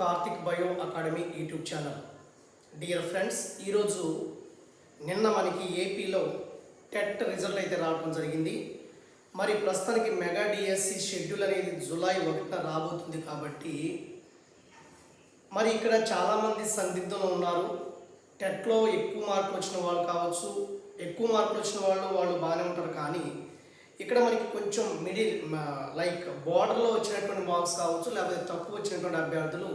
Karthik bio academy YouTube channel. Dear friends ఈరోజు నిన్న మనకి ఏపీలో టెట్ రిజల్ట్ అయితే రావడం జరిగింది. మరి ప్రస్తుతానికి మెగా డిఎస్సి షెడ్యూల్ అనేది జూలై ఒకటిన రాబోతుంది కాబట్టి మరి ఇక్కడ చాలామంది సందిగ్ధంలో ఉన్నారు. టెట్లో ఎక్కువ మార్కులు వచ్చిన వాళ్ళు కావచ్చు ఎక్కువ మార్కులు వచ్చిన వాళ్ళు వాళ్ళు బాగానే ఉంటారు కానీ ఇక్కడ మనకి కొంచెం మిడిల్ లైక్ బార్డర్లో వచ్చినటువంటి మార్క్స్ కావచ్చు లేకపోతే తక్కువ వచ్చినటువంటి అభ్యర్థులు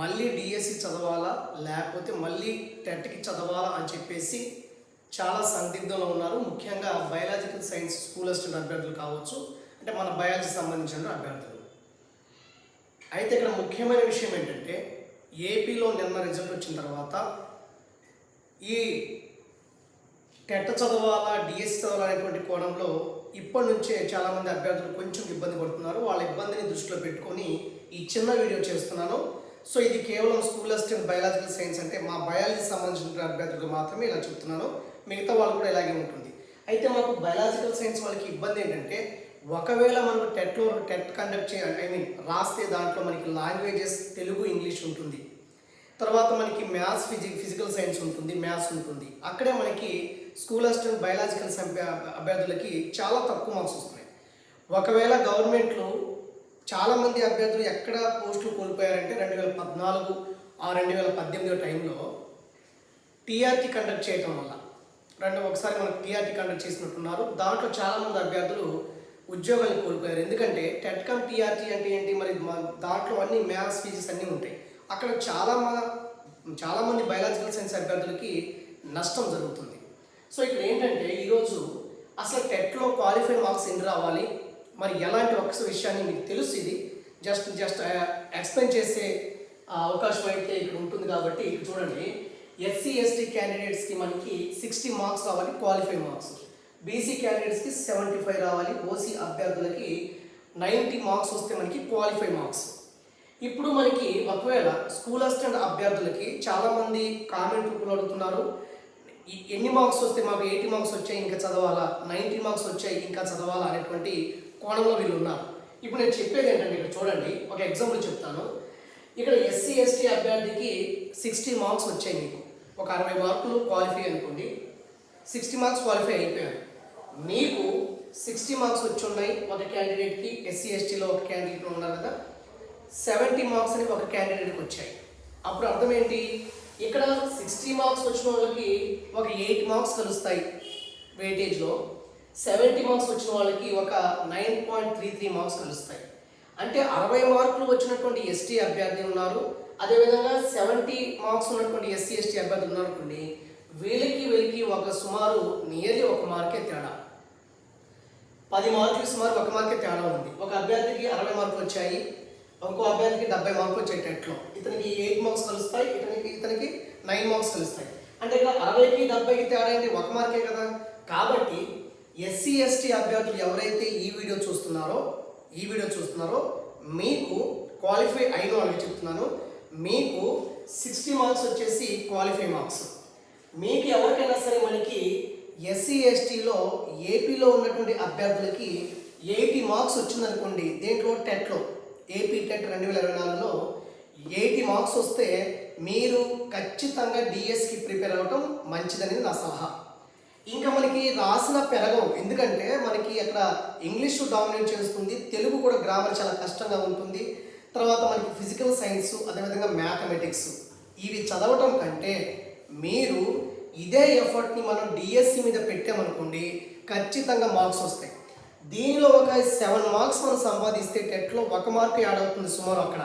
మళ్ళీ డిఎస్సి చదవాలా లేకపోతే మళ్ళీ టెట్కి చదవాలా అని చెప్పేసి చాలా సందిగ్ధంలో ఉన్నారు. ముఖ్యంగా బయాలజికల్ సైన్స్ స్కూల్ అసిస్టెంట్ అభ్యర్థులు కావచ్చు అంటే మన బయాలజీ సంబంధించిన అభ్యర్థులు. అయితే ఇక్కడ ముఖ్యమైన విషయం ఏంటంటే ఏపీలో నిన్న రిజల్ట్ వచ్చిన తర్వాత ఈ టెట్ చదవాలా డిఎస్ చదవాలా అనేటువంటి కోణంలో ఇప్పటి నుంచే చాలామంది అభ్యర్థులు కొంచెం ఇబ్బంది పడుతున్నారు. వాళ్ళ ఇబ్బందిని దృష్టిలో పెట్టుకొని ఈ చిన్న వీడియో చేస్తున్నాను. సో ఇది కేవలం స్కూల్ అసిస్టెంట్ బయాలజికల్ సైన్స్ అంటే మా బయాలజీ సంబంధించిన అభ్యర్థులకు మాత్రమే ఇలా చెప్తున్నాను. మిగతా వాళ్ళు కూడా ఇలాగే ఉంటుంది. అయితే మాకు బయాలజికల్ సైన్స్ వాళ్ళకి ఇబ్బంది ఏంటంటే ఒకవేళ మనకు టెట్లో టెట్ కండక్ట్ చేయాలి ఐ మీన్ రాస్తే దాంట్లో మనకి లాంగ్వేజెస్ తెలుగు ఇంగ్లీష్ ఉంటుంది. తర్వాత మనకి మ్యాథ్స్ ఫిజిక్ ఫిజికల్ సైన్స్ ఉంటుంది మ్యాథ్స్ ఉంటుంది. అక్కడే మనకి స్కూల్ అసిస్టెంట్ బయాలజికల్ అభ్యర్థులకి చాలా తక్కువ మార్క్స్ వస్తున్నాయి. ఒకవేళ గవర్నమెంట్లో చాలామంది అభ్యర్థులు ఎక్కడ పోస్టులు కోల్పోయారంటే రెండు వేల పద్నాలుగు ఆ రెండు వేల పద్దెనిమిదో టైంలో టీఆర్టీ కండక్ట్ చేయటం వల్ల. రెండు ఒకసారి మనం టీఆర్టీ కండక్ట్ చేసినట్టున్నారు. దాంట్లో చాలామంది అభ్యర్థులు ఉద్యోగాలు కోల్పోయారు. ఎందుకంటే టెట్కమ్ టీఆర్టీ అంటే ఏంటి? మరి మా- దాంట్లో అన్ని మ్యాథ్స్ ఫిజిక్స్ అన్నీ ఉంటాయి. అక్కడ చాలా చాలామంది బయాలజికల్ సైన్స్ అభ్యర్థులకి నష్టం జరుగుతుంది. సో ఇక్కడ ఏంటంటే ఈరోజు అసలు టెట్లో క్వాలిఫై మార్క్స్ ఎన్ని రావాలి? మరి ఎలాంటి వర్క్స్ విషయాన్ని మీకు తెలుసు ఇది. జస్ట్ జస్ట్ ఎక్స్ప్లెయిన్ చేసే అవకాశం అయితే ఇక్కడ ఉంటుంది కాబట్టి ఇక్కడ చూడండి. ఎస్సీ ఎస్టీ క్యాండిడేట్స్కి మనకి సిక్స్టీ మార్క్స్ రావాలి క్వాలిఫై మార్క్స్ బీసీ క్యాండిడేట్స్కి సెవెంటీ ఫైవ్ రావాలి ఓసీ అభ్యర్థులకి నైంటీ మార్క్స్ వస్తే మనకి క్వాలిఫై మార్క్స్ ఇప్పుడు మనకి ఒకవేళ స్కూల్ అసిస్టెంట్ అభ్యర్థులకి చాలామంది కామెంట్ రూపంలో అడుగుతున్నారు. ఎన్ని మార్క్స్ వస్తే మాకు ఎయిటీ మార్క్స్ వచ్చాయి ఇంకా చదవాలా? నైంటీ మార్క్స్ వచ్చాయి ఇంకా చదవాలా అనేటువంటి కోణంలో వీళ్ళు ఉన్నారు. ఇప్పుడు నేను చెప్పేది ఏంటంటే ఇక్కడ చూడండి ఒక ఎగ్జాంపుల్ చెప్తాను. ఇక్కడ ఎస్సీ ఎస్టీ అభ్యర్థికి సిక్స్టీ మార్క్స్ వచ్చాయి మీకు. ఒక అరవై మార్కులు క్వాలిఫై అనుకోండి. సిక్స్టీ మార్క్స్ క్వాలిఫై అయిపోయారు. మీకు సిక్స్టీ మార్క్స్ వచ్చి ఉన్నాయి ఒక క్యాండిడేట్కి ఎస్సీ ఎస్టీలో ఒక క్యాండిడేట్ ఉన్నారు కదా. సెవెంటీ మార్క్స్ అని ఒక క్యాండిడేట్కి వచ్చాయి. అప్పుడు అర్థం ఏంటి? ఇక్కడ సిక్స్టీ మార్క్స్ వచ్చిన వాళ్ళకి ఒక ఎయిట్ మార్క్స్ కలుస్తాయి వెయిటేజ్లో సెవెంటీ మార్క్స్ వచ్చిన వాళ్ళకి ఒక nine point three three marks కలుస్తాయి. అంటే అరవై మార్కులు వచ్చినటువంటి ఎస్టీ అభ్యర్థి ఉన్నారు. అదేవిధంగా సెవెంటీ మార్క్స్ ఉన్నటువంటి ఎస్సీ ఎస్టీ అభ్యర్థి ఉన్నారనుకోండి వీళ్ళకి వీళ్ళకి ఒక సుమారు నియర్లీ ఒక మార్కే తేడా. పది మార్కులు సుమారు ఒక మార్కే తేడా ఉంది. ఒక అభ్యర్థికి అరవై మార్కులు వచ్చాయి. ఇంకో అభ్యర్థికి డెబ్బై మార్కులు వచ్చేటట్లు ఇతనికి ఎయిట్ మార్క్స్ కలుస్తాయి ఇతనికి ఇతనికి నైన్ మార్క్స్ కలుస్తాయి. అంటే ఇక్కడ అరవైకి డెబ్బైకి తేడా ఏంటి? ఒక మార్కే కదా. కాబట్టి ఎస్సీ ఎస్టీ అభ్యర్థులు ఎవరైతే ఈ వీడియో చూస్తున్నారో ఈ వీడియో చూస్తున్నారో మీకు క్వాలిఫై అయిన వాళ్ళకి చెప్తున్నాను. మీకు సిక్స్టీ మార్క్స్ వచ్చేసి క్వాలిఫై మార్క్స్. మీకు ఎవరికైనా సరే మనకి ఎస్సీ ఎస్టీలో ఏపీలో ఉన్నటువంటి అభ్యర్థులకి ఎయిటీ మార్క్స్ వచ్చిందనుకోండి దేంట్లో? టెట్లో. ఏపీ టెట్ రెండు వేల ఇరవై నాలుగులో ఎయిటీ మార్క్స్ వస్తే మీరు ఖచ్చితంగా డిఎస్కి ప్రిపేర్ అవ్వటం మంచిదనేది నా సలహా. ఇంకా మనకి రాసిన పెరగవు ఎందుకంటే మనకి అక్కడ ఇంగ్లీష్ డామినేట్ చేస్తుంది తెలుగు కూడా గ్రామర్ చాలా కష్టంగా ఉంటుంది తర్వాత మనకి ఫిజికల్ సైన్స్ అదేవిధంగా మ్యాథమెటిక్స్ ఇవి చదవటం కంటే మీరు ఇదే ఎఫర్ట్ని మనం డిఎస్సి మీద పెట్టామనుకోండి ఖచ్చితంగా మార్క్స్ వస్తాయి. దీనిలో ఒక సెవెన్ మార్క్స్ మనం సంపాదిస్తే టెట్లో ఒక మార్కు యాడ్ అవుతుంది సుమారు అక్కడ.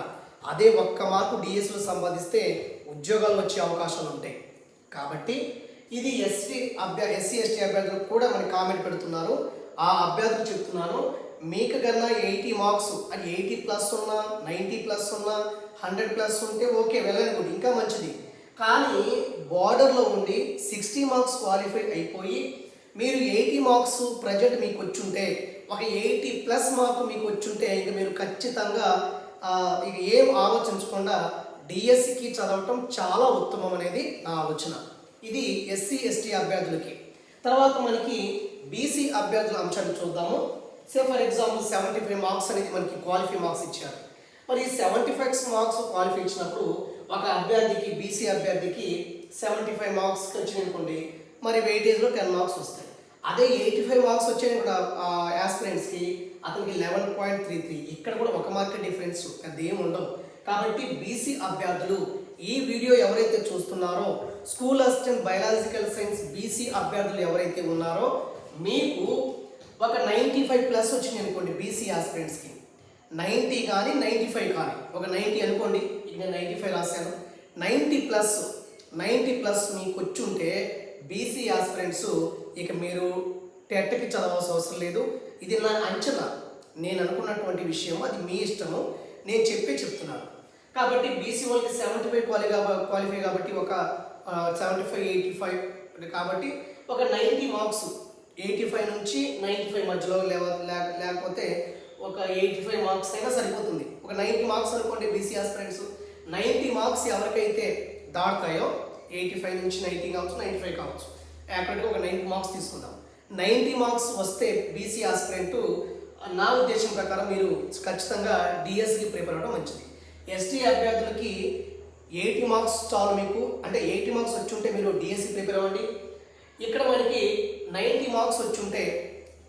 అదే ఒక్క మార్కు డిఎస్లో సంపాదిస్తే ఉద్యోగాలు వచ్చే అవకాశాలు ఉంటాయి. కాబట్టి ఇది ఎస్టీ అభ్యర్ ఎస్సీ ఎస్టీ అభ్యర్థులకు కూడా మనకి కామెంట్ పెడుతున్నారు. ఆ అభ్యర్థులు చెప్తున్నాను మీకు కన్నా ఎయిటీ మార్క్స్ అది ఎయిటీ ప్లస్ ఉన్నా నైంటీ ప్లస్ ఉన్నా హండ్రెడ్ ప్లస్ ఉంటే ఓకే వెళ్ళని కూడా ఇంకా మంచిది. కానీ బార్డర్లో ఉండి సిక్స్టీ మార్క్స్ క్వాలిఫై అయిపోయి మీరు ఎయిటీ మార్క్స్ ప్రజెంట్ మీకు వచ్చుంటే ఒక ఎయిటీ ప్లస్ మార్క్ మీకు వచ్చుంటే ఇంక మీరు ఖచ్చితంగా ఇక ఏం ఆలోచించకుండా డిఎస్సికి చదవటం చాలా ఉత్తమం అనేది నా ఆలోచన. ఇది ఎస్సీ ఎస్టీ అభ్యర్థులకి. తర్వాత మనకి బీసీ అభ్యర్థుల అంశాన్ని చూద్దాము. Say for example seventy five marks అనేది మనకి క్వాలిఫై మార్క్స్ ఇచ్చారు. మరి ఈ సెవెంటీ ఫైవ్ మార్క్స్ క్వాలిఫై ఇచ్చినప్పుడు ఒక అభ్యర్థికి బీసీ అభ్యర్థికి సెవెంటీ ఫైవ్ మార్క్స్ వచ్చినాయి అనుకోండి మరి వెయిటేజ్లో టెన్ మార్క్స్ వస్తాయి. అదే ఎయిటీ ఫైవ్ మార్క్స్ వచ్చాయి కూడా యాస్పిరెంట్స్కి అతనికి లెవెన్ పాయింట్ త్రీ త్రీ ఇక్కడ కూడా ఒక మార్క్ డిఫరెన్స్ అదేం ఉండవు కాబట్టి బీసీ అభ్యర్థులు ఈ వీడియో ఎవరైతే చూస్తున్నారో school assistant biological science BC అభ్యర్థులు ఎవరైతే ఉన్నారో మీకు ఒక నైంటీ ఫైవ్ ప్లస్ వచ్చింది అనుకోండి బీసీ ఆస్పిరెంట్స్కి నైంటీ కానీ నైంటీ ఫైవ్ కానీ. ఒక నైంటీ అనుకోండి ఇక నేను నైంటీ ఫైవ్ రాశాను. నైంటీ ప్లస్ నైంటీ ప్లస్ మీకు వచ్చి ఉంటే బీసీ ఆస్పిరెంట్స్ ఇక మీరు టెట్కి చదవాల్సిన అవసరం లేదు. ఇది నా అంచనా. నేను అనుకున్నటువంటి విషయం అది మీ ఇష్టము. నేను చెప్పే చెప్తున్నాను. కాబట్టి బీసీ వాళ్ళకి సెవెంటీ ఫైవ్ క్వాలి క్వాలిఫై కాబట్టి ఒక సెవెంటీ ఫైవ్ ఎయిటీ ఫైవ్ కాబట్టి ఒక నైంటీ మార్క్స్ ఎయిటీ ఫైవ్ నుంచి నైంటీ ఫైవ్ మధ్యలో లేక- లేకపోతే ఒక ఎయిటీ ఫైవ్ మార్క్స్ అయినా సరిపోతుంది. ఒక నైంటీ మార్క్స్ అనుకోండి బీసీ ఆస్పిరెంట్స్ నైంటీ మార్క్స్ ఎవరికైతే దాటుతాయో ఎయిటీ ఫైవ్ నుంచి నైంటీ కావచ్చు నైంటీ ఫైవ్ కావచ్చు. యాక్యురేట్గా ఒక నైంటీ మార్క్స్ తీసుకుందాం. నైంటీ మార్క్స్ వస్తే బీసీ ఆస్పిరెంట్ నా ఉద్దేశం ప్రకారం మీరు ఖచ్చితంగా డిఎస్కి ప్రిపేర్ అవ్వడం మంచిది. ఎస్టీ అభ్యర్థులకి ఎయిటీ మార్క్స్ చాలు మీకు. అంటే ఎయిటీ మార్క్స్ వచ్చి ఉంటే మీరు డిఎస్సి ప్రిపేర్ అవ్వండి. ఇక్కడ మనకి నైంటీ మార్క్స్ వచ్చి ఉంటే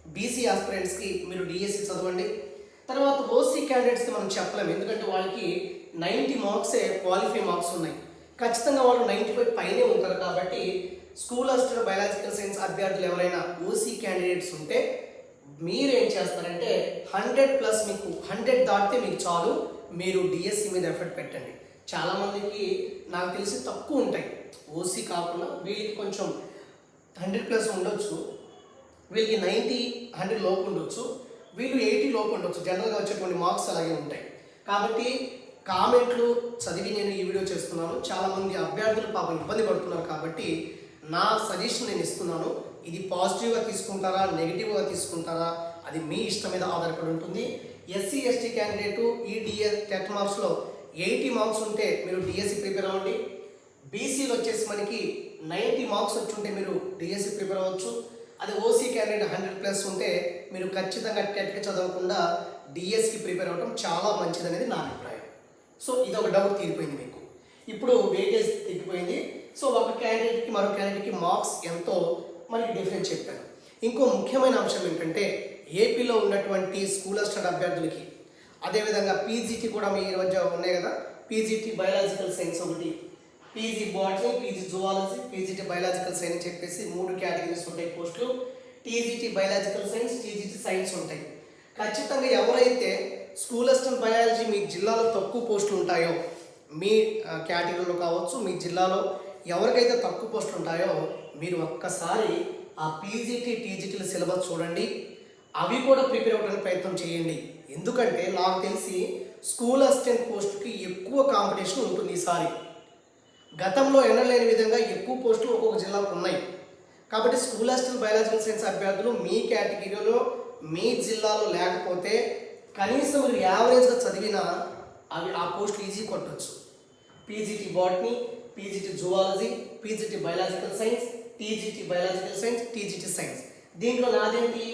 బీసీ ఆస్పిరెంట్స్కి మీరు డిఎస్సి చదవండి. తర్వాత ఓసీ క్యాండిడేట్స్కి మనం చెప్పలేము. ఎందుకంటే వాళ్ళకి నైంటీ మార్క్సే క్వాలిఫై మార్క్స్ ఉన్నాయి. ఖచ్చితంగా వాళ్ళు నైంటీ ఫైవ్ పైనే ఉంటారు కాబట్టి స్కూల్ అసిస్టెంట్ బయాలజికల్ సైన్స్ అభ్యర్థులు ఎవరైనా ఓసీ క్యాండిడేట్స్ ఉంటే మీరు ఏం చేస్తారంటే హండ్రెడ్ ప్లస్ మీకు హండ్రెడ్ దాటితే మీకు చాలు మీరు డిఎస్సి మీద ఎఫర్ట్ పెట్టండి. చాలామందికి నాకు తెలిసి తక్కువ ఉంటాయి. ఓసీ కాకుండా వీళ్ళకి కొంచెం హండ్రెడ్ ప్లస్ ఉండొచ్చు వీళ్ళకి నైంటీ హండ్రెడ్ లోపు ఉండొచ్చు వీళ్ళు ఎయిటీ లోపు ఉండొచ్చు. జనరల్గా వచ్చేటువంటి మార్క్స్ అలాగే ఉంటాయి. కాబట్టి కామెంట్లు చదివి నేను ఈ వీడియో చేస్తున్నాను. చాలామంది అభ్యర్థులు పాపం ఇబ్బంది పడుతున్నారు కాబట్టి నా సజెషన్ నేను ఇస్తున్నాను. ఇది పాజిటివ్గా తీసుకుంటారా నెగిటివ్గా తీసుకుంటారా అది మీ ఇష్టం మీద ఆధారపడి ఉంటుంది. ఎస్సీ ఎస్టీ క్యాండిడేటు ఈ డిఎస్ టెట్ మార్క్స్లో ఎయిటీ మార్క్స్ ఉంటే మీరు డిఎస్సి ప్రిపేర్ అవ్వండి. బీసీలో వచ్చేసి మనకి నైంటీ మార్క్స్ వచ్చి ఉంటే మీరు డిఎస్సి ప్రిపేర్ అవ్వచ్చు. అది ఓసీ క్యాండిడేట్ హండ్రెడ్ ప్లస్ ఉంటే మీరు ఖచ్చితంగా టెట్కి చదవకుండా డిఎస్కి ప్రిపేర్ అవ్వడం చాలా మంచిది అనేది నా అభిప్రాయం. సో ఇది ఒక డౌట్ తీరిపోయింది మీకు. ఇప్పుడు వెయిటేజ్ తగ్గిపోయింది. సో ఒక క్యాండిడేట్కి మరో క్యాండిడేట్కి మార్క్స్ ఎంతో మనకి డిఫరెన్స్ చెప్పాను ఇంకో ముఖ్యమైన అంశం ఏంటంటే ఏపీలో ఉన్నటువంటి స్కూల్ అసిస్టెంట్ అభ్యర్థులకి అదేవిధంగా పీజీటీ కూడా మీ మధ్య ఉన్నాయి కదా? పీజీటీ బయాలజికల్ సైన్స్ ఒకటి PG botany PG zoology PGT biological science చెప్పేసి మూడు కేటగిరీస్ ఉంటాయి పోస్టులు TGT biological science TGT science ఉంటాయి. ఖచ్చితంగా ఎవరైతే స్కూల్ అసిస్టెంట్ బయాలజీ మీ జిల్లాలో తక్కువ పోస్టులు ఉంటాయో? మీ కేటగిరీలో కావచ్చు మీ జిల్లాలో ఎవరికైతే తక్కువ పోస్టులు ఉంటాయో మీరు ఒక్కసారి ఆ పీజీటీ టీజీటీల సిలబస్ చూడండి. అవి కూడా ప్రిపేర్ అవ్వడానికి ప్రయత్నం చేయండి. ఎందుకంటే నాకు తెలిసి స్కూల్ అసిస్టెంట్ పోస్టుకి ఎక్కువ కాంపిటీషన్ ఉంటుంది ఈసారి. గతంలో ఎన్నలేని విధంగా ఎక్కువ పోస్టులు ఒక్కొక్క జిల్లాకు ఉన్నాయి. కాబట్టి స్కూల్ అసిస్టెంట్ బయాలజికల్ సైన్స్ అభ్యర్థులు మీ కేటగిరీలో మీ జిల్లాలో లేకపోతే కనీసం మీరు యావరేజ్గా చదివినా అవి ఆ పోస్టులు ఈజీ కొట్టచ్చు. PGT botany PGT zoology PGT biological science TGT biological science TGT science. దీంట్లో నాదేంటి?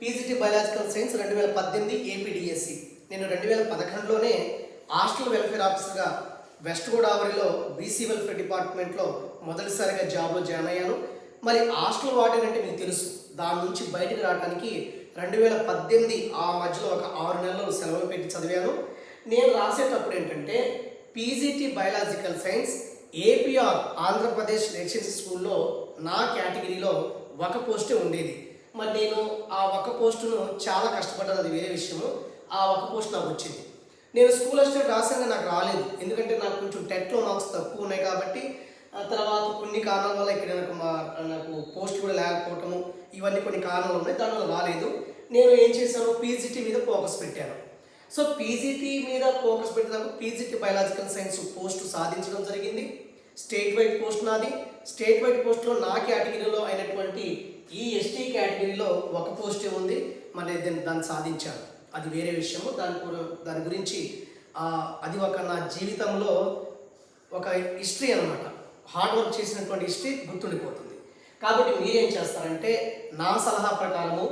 పీజీటీ బయాలజికల్ సైన్స్ రెండు వేల పద్దెనిమిది ఏపీడిఎస్సి. నేను రెండు వేల పదకొండులోనే హాస్టల్ వెల్ఫేర్ ఆఫీసర్గా వెస్ట్ గోదావరిలో బీసీ వెల్ఫేర్ డిపార్ట్మెంట్లో మొదటిసారిగా జాబ్లో జాయిన్ అయ్యాను. మరి హాస్టల్ వాడేనంటే మీకు తెలుసు. దాని నుంచి బయటకు రావడానికి రెండు వేల పద్దెనిమిది ఆ మధ్యలో ఒక ఆరు నెలలు సెలవులు పెట్టి చదివాను. నేను రాసేటప్పుడు ఏంటంటే PGT biological science APR Andhra Pradesh residency స్కూల్లో నా కేటగిరీలో ఒక పోస్టే ఉండేది. మరి నేను ఆ ఒక పోస్టును చాలా కష్టపడ్డాను అది వేరే విషయము. ఆ ఒక పోస్ట్ నాకు వచ్చింది. నేను స్కూల్ అసిస్టెంట్ రాసాక నాకు రాలేదు. ఎందుకంటే నాకు కొంచెం టెట్లో మార్క్స్ తక్కువ ఉన్నాయి కాబట్టి తర్వాత కొన్ని కారణాల వల్ల ఇక్కడ నాకు మా నాకు పోస్ట్ కూడా లేకపోవటము ఇవన్నీ కొన్ని కారణాలు ఉన్నాయి దానివల్ల రాలేదు. నేను ఏం చేశాను? పీజీటీ మీద ఫోకస్ పెట్టాను. సో పీజీటీ మీద ఫోకస్ పెట్టినప్పుడు పీజీటీ బయాలజికల్ సైన్స్ పోస్ట్ సాధించడం జరిగింది. స్టేట్ వైడ్ పోస్ట్ నాది. స్టేట్ వైడ్ పోస్ట్లో నా కేటగిరీలో అయినటువంటి ఈ ఎస్టీ కేటగిరీలో ఒక పోస్టే ఉంది. మరి దాన్ని దాన్ని సాధించాను. అది వేరే విషయము. దాని దాని గురించి అది ఒక నా జీవితంలో ఒక హిస్టరీ అనమాట హార్డ్ వర్క్ చేసినటువంటి హిస్టరీ గుర్తుండిపోతుంది. కాబట్టి మీరేం చేస్తారంటే నా సలహా ప్రకారము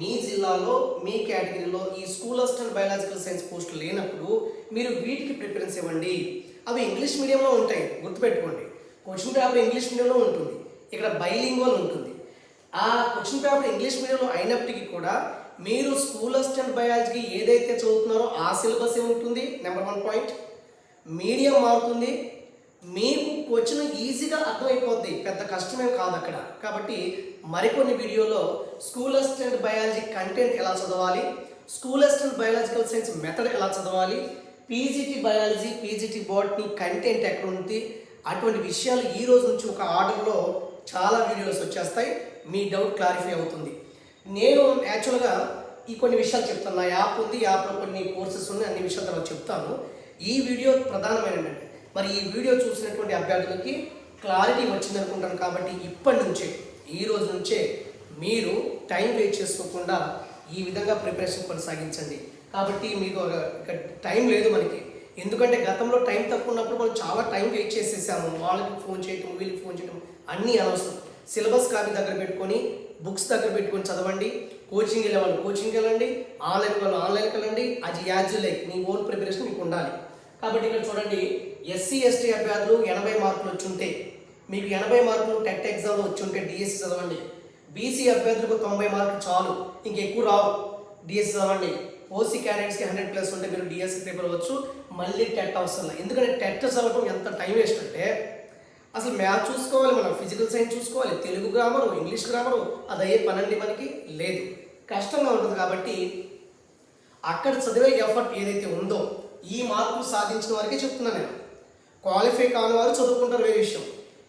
మీ జిల్లాలో మీ కేటగిరీలో ఈ స్కూల్ అసిస్టెంట్ బయాలజికల్ సైన్స్ పోస్టులు లేనప్పుడు మీరు వీటికి ప్రిఫరెన్స్ ఇవ్వండి. అవి ఇంగ్లీష్ మీడియంలో ఉంటాయి గుర్తుపెట్టుకోండి. క్వశ్చన్ పేపర్ ఇంగ్లీష్ మీడియంలో ఉంటుంది ఇక్కడ బైలింగ్వల్ ఉంటుంది. ఆ క్వశ్చన్ పేపర్ ఇంగ్లీష్ మీడియంలో అయినప్పటికీ కూడా మీరు స్కూల్ అసిస్టెంట్ బయాలజీకి ఏదైతే చదువుతున్నారో ఆ సిలబస్ ఉంటుంది నెంబర్ వన్ పాయింట్. మీడియం మారుతుంది మీకు క్వశ్చన్ ఈజీగా అర్థమైపోద్ది. పెద్ద కష్టమేం కాదు అక్కడ. కాబట్టి మరికొన్ని వీడియోలో స్కూల్ అసిస్టెంట్ బయాలజీ కంటెంట్ ఎలా చదవాలి school assistant biological science method ఎలా చదవాలి PGT biology PGT botany content ఎక్కడ ఉంది అటువంటి విషయాలు ఈ రోజు నుంచి ఒక ఆర్డర్లో చాలా వీడియోస్ వచ్చేస్తాయి. మీ డౌట్ క్లారిఫై అవుతుంది. నేను యాక్చువల్గా ఈ కొన్ని విషయాలు చెప్తాను నా యాప్ ఉంది యాప్లో కొన్ని కోర్సెస్ ఉన్నాయి అన్ని విషయాలు తర్వాత చెప్తాను. ఈ వీడియో ప్రధానమైన మరి ఈ వీడియో చూసినటువంటి అభ్యర్థులకి క్లారిటీ వచ్చింది అనుకుంటాను కాబట్టి ఇప్పటి నుంచే ఈ రోజు నుంచే మీరు టైం వేస్ట్ చేసుకోకుండా ఈ విధంగా ప్రిపరేషన్ కొనసాగించండి. కాబట్టి మీకు ఒక టైం లేదు మనకి. ఎందుకంటే గతంలో టైం తక్కువ ఉన్నప్పుడు మనం చాలా టైం వెయిట్ చేసేసాము. వాళ్ళకి ఫోన్ చేయటం వీళ్ళకి ఫోన్ చేయటం అన్నీ అనవసరం. సిలబస్ కాపీ దగ్గర పెట్టుకొని బుక్స్ దగ్గర పెట్టుకొని చదవండి. కోచింగ్ వెళ్ళే వాళ్ళు కోచింగ్కి వెళ్ళండి. ఆన్లైన్ వాళ్ళు ఆన్లైన్కి వెళ్ళండి. అది యాజ్ లైక్. మీ ఓన్ ప్రిపరేషన్ మీకు ఉండాలి. కాబట్టి ఇక్కడ చూడండి ఎస్సీ ఎస్టీ అభ్యర్థులు ఎనభై మార్కులు వచ్చుంటే మీకు ఎనభై మార్కులు టెట్ ఎగ్జామ్లో వచ్చుంటే డిఎస్సి చదవండి. బీసీ అభ్యర్థులకు తొంభై మార్కులు చాలు ఇంకెక్కువ రావు. డిఎస్సి చదవండి. ఓసీ క్యాండిడేట్స్కి హండ్రెడ్ ప్లస్ ఉంటే మీరు డిఎస్సి పేపర్ అవ్వచ్చు. మళ్ళీ టెట్ అవసరం లేదు. ఎందుకంటే టెట్ చదవడం ఎంత టైం వేస్ట్ అంటే అసలు మ్యాథ్ చూసుకోవాలి మనం ఫిజికల్ సైన్స్ చూసుకోవాలి తెలుగు గ్రామరు ఇంగ్లీష్ గ్రామరు అది అయ్యే పనండి మనకి లేదు. కష్టంగా ఉంటుంది కాబట్టి అక్కడ చదివే ఎఫర్ట్ ఏదైతే ఉందో ఈ మార్కులు సాధించిన వారికే చెప్తున్నాను నేను. క్వాలిఫై కాని వారు చదువుకుంటారు వేరే విషయం.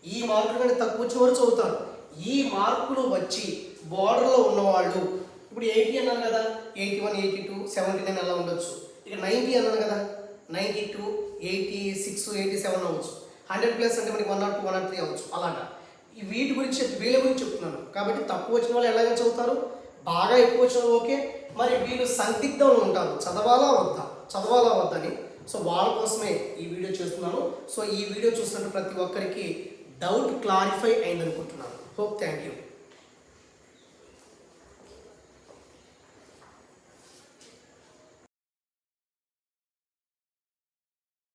ఈ మార్కులు కానీ తక్కువ వచ్చిన వారు చదువుతారు. ఈ మార్కులు వచ్చి బోర్డర్లో ఉన్నవాళ్ళు ఇప్పుడు ఎయిటీ అన్నాను కదా eighty one eighty two seventy nine అలా ఉండొచ్చు. ఇక నైంటీ అన్నాను కదా ninety two eighty six eighty seven అవ్వచ్చు. హండ్రెడ్ ప్లస్ అంటే మనకి one naught two one naught three అవ్వచ్చు. అలాగా. ఈ వీటి గురించి వీళ్ళ గురించి చెప్తున్నాను. కాబట్టి తక్కువ వచ్చిన వాళ్ళు ఎలాగ చదువుతారు? బాగా ఎక్కువ వచ్చిన వాళ్ళు ఓకే. మరి వీళ్ళు సందిగ్ధంలో ఉంటారు. చదవాలా వద్దా? చదవాలా వద్దని సో వాళ్ళ కోసమే ఈ వీడియో చేస్తున్నాను. సో ఈ వీడియో చూసినట్టు ప్రతి ఒక్కరికి doubt clarify అయిందనుకుంటున్నాను. Hope thank you